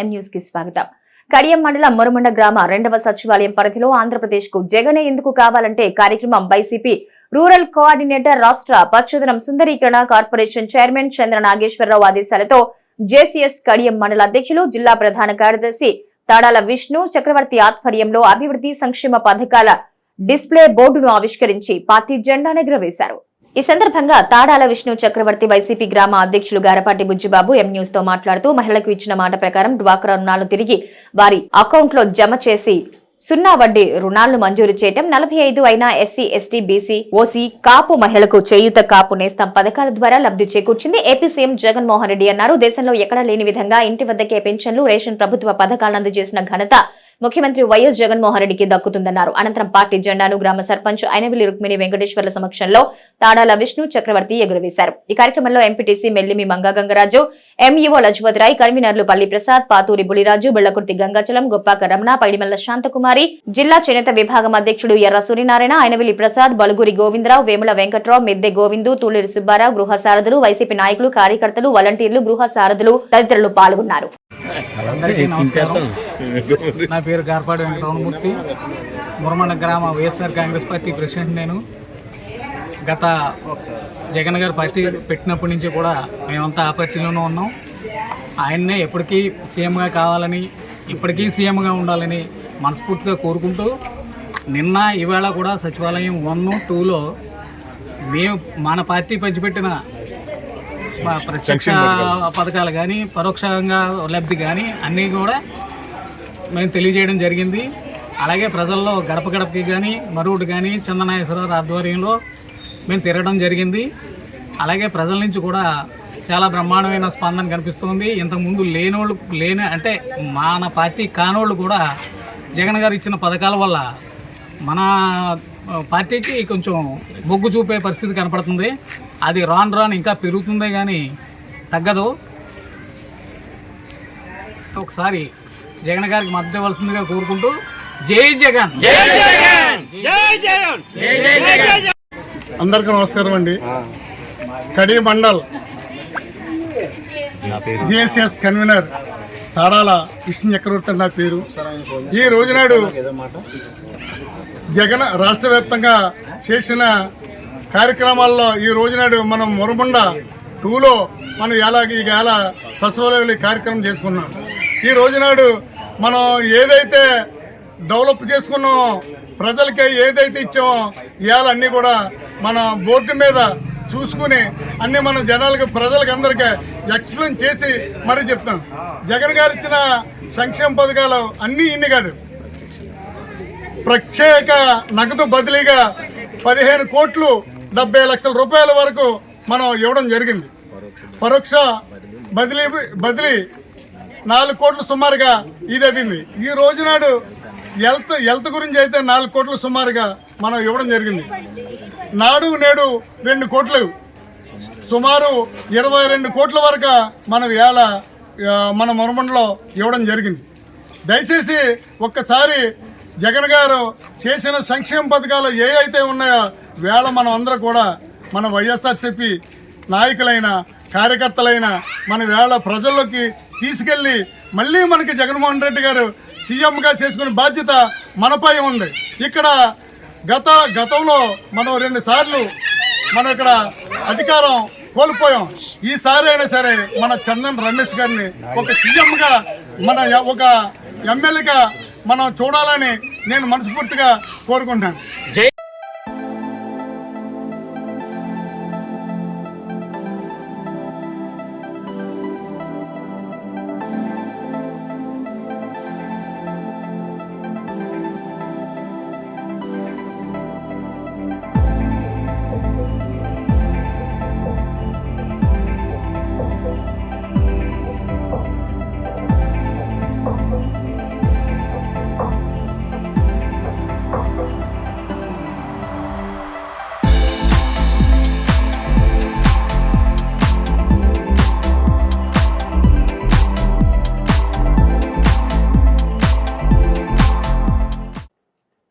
ఎం న్యూస్కి స్వాగతం. కడియం మండలం మురమండ గ్రామ రెండవ సచివాలయం పరిధిలో ఆంధ్రప్రదేశ్కు జగనే ఎందుకు కావాలంటే కార్యక్రమం వైసీపీ రూరల్ కోఆర్డినేటర్ రాష్ట్ర పచ్చదనం సుందరీకరణ కార్పొరేషన్ చైర్మన్ చంద్ర నాగేశ్వరరావు ఆదేశాలతో జేసీఎస్ కడియం మండల అధ్యక్షులు జిల్లా ప్రధాన కార్యదర్శి తాడాల విష్ణు చక్రవర్తి ఆధ్వర్యంలో అభివృద్ధి సంక్షేమ పథకాల డిస్ప్లే బోర్డును ఆవిష్కరించి పార్టీ జెండా ఎగురవేశారు. ఈ సందర్భంగా తాడాల విష్ణు చక్రవర్తి వైసీపీ గ్రామ అధ్యక్షులు గారపాటి బుజ్జిబాబు ఎం న్యూస్తో మాట్లాడుతూ మహిళలకు ఇచ్చిన మాట ప్రకారం డ్వాక్రా రుణాలు తిరిగి వారి అకౌంట్లో జమ చేసి సున్నా వడ్డీ రుణాలను మంజూరు చేయటం నలభై ఐదు అయిన SC ST BC OC Kapu మహిళలకు చేయూత కాపు నేస్తం పథకాల ద్వారా లబ్ధి చేకూర్చింది. ఏపీ సీఎం జగన్మోహన్ రెడ్డి అన్నారు దేశంలో ఎక్కడా లేని విధంగా ఇంటి వద్దకే పెన్షన్లు రేషన్ ప్రభుత్వ పథకాలను అందజేసిన ఘనత ముఖ్యమంత్రి వైఎస్ జగన్మోహన్ రెడ్డికి దక్కుతుందన్నారు. అనంతరం పార్టీ జెండాను గ్రామ సర్పంచ్ అయినవిల్లి రుక్మిణి వెంకటేశ్వర్ల సమక్షంలో తాడాల విష్ణు చక్రవర్తి ఎగురవేశారు. ఈ కార్యక్రమంలో ఎంపీటీసీ మెల్లిమి మంగా గంగరాజు ఎంఈఓ లజ్వత్ రాయ్ కన్వీనర్లు పల్లి ప్రసాద్ పాతూరి బులిరాజు బెళ్ళకుర్తి గంగాచలం గొప్పాక రమణ పైడిమల్ల శాంతకుమారి జిల్లా చేనేత విభాగం అధ్యక్షుడు ఎర్ర సూర్యనారాయణ అయినవిల్లి ప్రసాద్ బలుగురి గోవిందరావు వేముల వెంకట్రావు మెద్దె గోవిందు తూలేరు సుబ్బారావు గృహ సారథులు వైసీపీ నాయకులు కార్యకర్తలు వాలంటీర్లు గృహ సారథులు తదితరులు పాల్గొన్నారు. అందరికీ నమస్కారం. నా పేరు గార్పాటి వెంకటరమణమూర్తి. మురమండ గ్రామ వైఎస్ఆర్ కాంగ్రెస్ పార్టీ ప్రెసిడెంట్ నేను. గత జగన్ గారు పార్టీ పెట్టినప్పటి నుంచి కూడా మేమంతా ఆ పార్టీలోనే ఉన్నాం. ఆయన్నే ఎప్పటికీ సీఎంగా కావాలని ఇప్పటికీ సీఎంగా ఉండాలని మనస్ఫూర్తిగా కోరుకుంటూ నిన్న ఈవేళ కూడా సచివాలయం వన్ టూలో మేము మన పార్టీ పంచిపెట్టిన ప్రత్యక్ష పథకాలు. కానీ పరోక్షంగా లబ్ధి కానీ అన్నీ కూడా మేము తెలియజేయడం జరిగింది. అలాగే ప్రజల్లో గడప గడపకి కానీ మరొకటి కానీ చందనాగేశ్వరరావు ఆధ్వర్యంలో మేము తిరగడం జరిగింది. అలాగే ప్రజల నుంచి కూడా చాలా బ్రహ్మాండమైన స్పందన కనిపిస్తుంది. ఇంతకుముందు లేనోళ్ళు లేని అంటే మన పార్టీ కానోళ్ళు కూడా జగన్ గారు ఇచ్చిన పథకాల వల్ల మన పార్టీకి కొంచెం మొగ్గు చూపే పరిస్థితి కనపడుతుంది. అది రాను రాను ఇంకా పెరుగుతుందే కానీ తగ్గదు. ఒకసారి జగన్ గారికి మద్దతు ఇవ్వాల్సిందిగా కోరుకుంటూ జై జగన్. అందరికీ నమస్కారం అండి. కడి మండల్ జిఎస్ఎస్ కన్వీనర్ తాడాల విష్ణు చక్రవర్తి నా పేరు. ఈ రోజునాడు జగన్ రాష్ట్ర వ్యాప్తంగా చేసిన కార్యక్రమాల్లో ఈ రోజునాడు మనం మురముండ టూలో మనం ఎలా ఈ ఎలా సచివాలయాలు కార్యక్రమం చేసుకున్నాం. ఈ రోజునాడు మనం ఏదైతే డెవలప్ చేసుకున్నామో ప్రజలకి ఏదైతే ఇచ్చామో ఇవాళ అన్నీ కూడా మన బోర్డు మీద చూసుకుని అన్ని మన జనాలకి ప్రజలకి అందరికీ ఎక్స్ప్లెయిన్ చేసి మరీ చెప్తాం. జగన్ గారు ఇచ్చిన సంక్షేమ పథకాలు అన్నీ ఇన్ని కాదు. ప్రత్యేక నగదు బదిలీగా పదిహేను కోట్లు డెబ్బై లక్షల రూపాయల వరకు మనం ఇవ్వడం జరిగింది. పరోక్ష బదిలీ బదిలీ నాలుగు కోట్లు సుమారుగా ఇది అయింది ఈ రోజునాడు హెల్త్ హెల్త్ గురించి అయితే నాలుగు కోట్లు సుమారుగా మనం ఇవ్వడం జరిగింది. నాడు నేడు రెండు కోట్లు. సుమారు ఇరవై రెండు కోట్ల వరకు మనం ఇవాళ మన మురమండలో ఇవ్వడం జరిగింది. దయచేసి ఒక్కసారి జగన్ గారు చేసిన సంక్షేమ పథకాలు ఏ అయితే ఉన్నాయో వేళ మనం అందరం కూడా మన వైఎస్ఆర్సిపి నాయకులైన కార్యకర్తలైన మన వేళ ప్రజల్లోకి తీసుకెళ్ళి మళ్ళీ మనకి జగన్మోహన్ రెడ్డి గారు సీఎంగా చేసుకునే బాధ్యత మనపై ఉంది. ఇక్కడ గత గతంలో మనం రెండు సార్లు మనం ఇక్కడ అధికారం కోల్పోయాం. ఈసారి అయినా సరే మన చందన్ రమేష్ గారిని ఒక సీఎంగా మన ఒక ఎమ్మెల్యేగా మనం చూడాలని నేను మనస్ఫూర్తిగా కోరుకుంటాను